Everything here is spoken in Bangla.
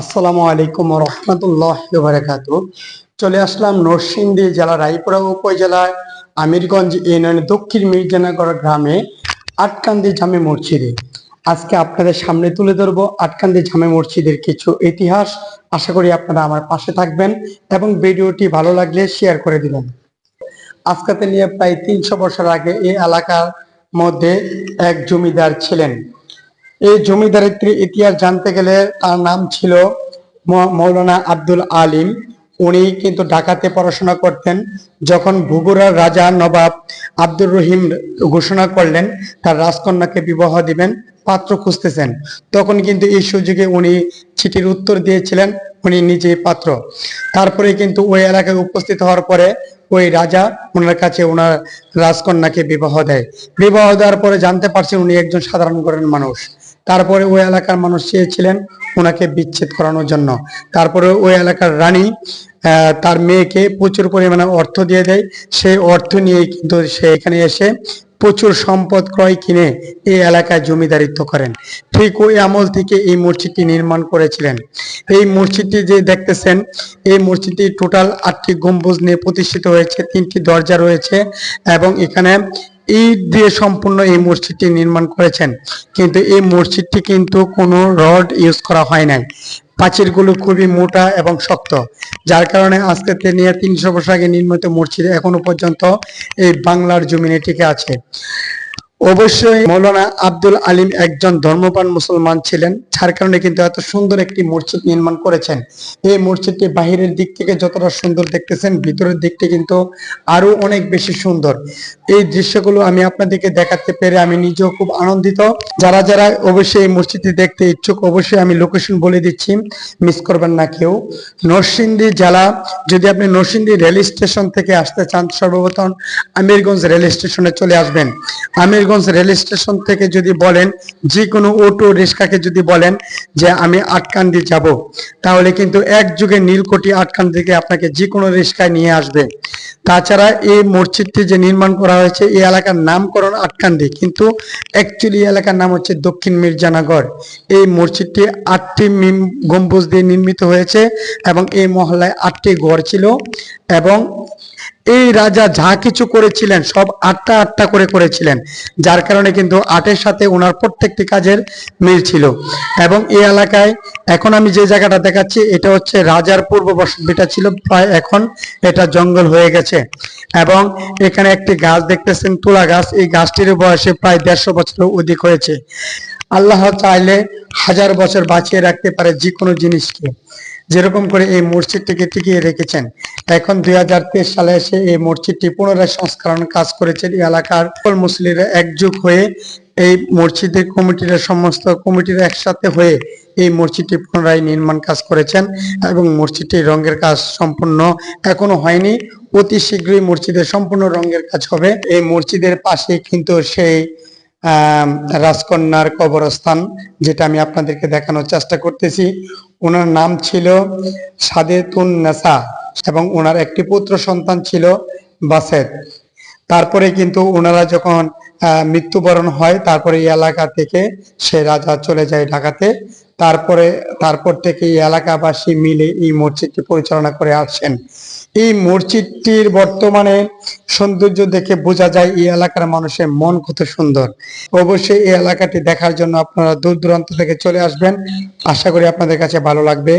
আসসালামু আলাইকুম রহমতুল্লাহ বারাকাত। চলে আসলাম নরসিংদী জেলা, রায়পুরা উপজেলার আমিরগঞ্জ ইউনিয়নের দক্ষিণ মির্জানগর গ্রামে, আটকান্দি জামে মসজিদে। আজকে আপনাদের সামনে তুলে ধরবো আটকান্দি জামে মসজিদের কিছু ইতিহাস। আশা করি আপনারা আমার পাশে থাকবেন এবং ভিডিওটি ভালো লাগলে শেয়ার করে দিবেন। আজকাতে নিয়ে প্রায় তিনশো বছর আগে এই এলাকার মধ্যে এক জমিদার ছিলেন। এই জমিদারিত্রী ইতিহাস জানতে গেলে তার নাম ছিল মৌলানা আব্দুল আলিম। উনি কিন্তু ঢাকাতে পড়াশোনা করতেন। যখন ভুগুরার রাজা নবাব আব্দুর রহিম ঘোষণা করলেন, তার রাজকন্যাকে বিবাহ দিবেন, পাত্র খুঁজতেছেন। তখন কিন্তু এই সুযোগে উনি চিঠির উত্তর দিয়েছিলেন, উনি নিজেই পাত্র। তারপরে কিন্তু ওই এলাকায় উপস্থিত হওয়ার পরে ওই রাজা ওনার কাছে ওনার রাজকন্যাকে বিবাহ দেয়। বিবাহ দেওয়ার পরে জানতে পারছেন উনি একজন সাধারণ ঘরের মানুষ। তারপরে ওই এলাকার মানুষ চেয়েছিলেন ওনাকে বিচ্ছেদ করানোর জন্য। তারপরে ওই এলাকার রানী তার মেয়েকে প্রচুর পরিমাণে অর্থ দিয়ে দেয়। সেই অর্থ নিয়ে কিন্তু সে এখানে এসে প্রচুর সম্পদ ক্রয় কিনে এই এলাকায় জমিদারিত্ব করেন। ঠিক ওই আমল থেকে এই মসজিদটি নির্মাণ করেছিলেন। এই মসজিদটি যে দেখতেছেন, এই মসজিদটি টোটাল আটটি গম্বুজ নিয়ে প্রতিষ্ঠিত হয়েছে, তিনটি দরজা রয়েছে এবং এখানে ইট দিয়ে সম্পূর্ণ এই মসজিদটি নির্মাণ করেছেন। কিন্তু এই মসজিদটি কিন্তু কোনো রড ইউজ করা হয় নাই। পাঁচিলগুলো খুবই মোটা এবং শক্ত, যার কারণে আজকে নিয়ে তিনশো বছর আগে নির্মিত মসজিদ এখনও পর্যন্ত এই বাংলার জমিনে টিকে আছে। অবশ্যই মৌলানা আব্দুল আলিম একজন ধর্মপ্রাণ মুসলমান ছিলেন, যার কারণে কিন্তু এত সুন্দর একটি মসজিদ নির্মাণ করেছেন। এই মসজিদটি বাহিরের দিক থেকে যতটা সুন্দর দেখতেছেন, ভিতরের দিকটি কিন্তু আরও অনেক বেশি সুন্দর। এই দৃশ্যগুলো আমি আপনাদেরকে দেখাতে পেরে আমি নিজেও খুব আনন্দিত। যারা যারা অবশ্যই এই মসজিদটি দেখতে ইচ্ছুক, অবশ্যই আমি লোকেশন বলে দিচ্ছি মিস করবেন না কেউ। নরসিংদী জেলা, যদি আপনি নরসিংদী রেল স্টেশন থেকে আসতে চান, সর্বপ্রথম আমিরগঞ্জ রেল স্টেশনে চলে আসবেন। আমিরগঞ্জ রেল স্টেশন থেকে যদি বলেন যে কোনো অটো রিক্সাকে যদি বলেন যে আমি আটকান্দি যাব, তাহলে কিন্তু এক যুগে নীলকোটি আটকান্দি থেকে আপনাকে যে কোনো রিক্সায় নিয়ে আসবে। তাছাড়া এই মসজিদটি যে নির্মাণ করা হয়েছে, এই এলাকার নামকরণ আটকান্দি। কিন্তু অ্যাকচুয়ালি এলাকার নাম হচ্ছে দক্ষিণ মির্জানগর। এই মসজিদটি আটটি গম্বুজ দিয়ে নির্মিত হয়েছে এবং এই মহল্লায় আটটি ঘর ছিল এবং এই রাজা যা কিছু করেছিলেন, সব আটটা আটটা করে করেছিলেন। যার কারণে কিন্তু আটের সাথে ওনার প্রত্যেকটি কাজের মিল ছিল। এবং এই এলাকায় এখন আমি যে জায়গাটা দেখাচ্ছি, এটা হচ্ছে রাজার পূর্ব বসতিটা ছিল প্রায় এখন এটা জঙ্গল হয়ে গেছে। এবং এখানে একটি গাছ দেখতেছেন, তুলা গাছ। এই গাছটির বয়সে প্রায় দেড়শো বছর অধিক হয়েছে। আল্লাহ চাইলে হাজার বছর বাঁচিয়ে রাখতে পারে যে কোনো জিনিসকে। যেরকম করে এই মসজিদটিকে টিকিয়ে রেখেছেন। এখন দুই হাজার তেইশ সালে এসে এই মসজিদটি পুনরায় সংস্করণ কাজ করেছেন। এলাকার সকল মুসলিরা একযোগ হয়ে এই মসজিদের কমিটির সমস্ত কমিটির একসাথে হয়ে এই মসজিদটি পুনরায় নির্মাণ কাজ করেছেন এবং মসজিদটির রঙের কাজ সম্পূর্ণ এখনও হয়নি। অতি শীঘ্রই মসজিদের সম্পূর্ণ রঙের কাজ হবে। এই মসজিদের পাশে কিন্তু সেই রাজকন্যার কবরস্থান, যেটা আমি আপনাদেরকে দেখানোর চেষ্টা করতেছি। ওনার নাম ছিল সাদেতুন নেসা এবং ওনার একটি পুত্র সন্তান ছিল বাসেদ। তারপরে কিন্তু ওনারা যখন মৃত্যুবরণ হয়, তারপরে এই এলাকা থেকে সে রাজা চলে যায় ঢাকাতে। তারপরে, তারপর থেকে এই এলাকাবাসী মিলে এই মসজিদটি পরিচালনা করে আসছেন। এই মসজিদটির বর্তমানে সৌন্দর্য দেখে বোঝা যায় এই এলাকার মানুষের মন কত সুন্দর। অবশ্যই এই এলাকাটি দেখার জন্য আপনারা দূর দূরান্ত থেকে চলে আসবেন। আশা করি আপনাদের কাছে ভালো লাগবে।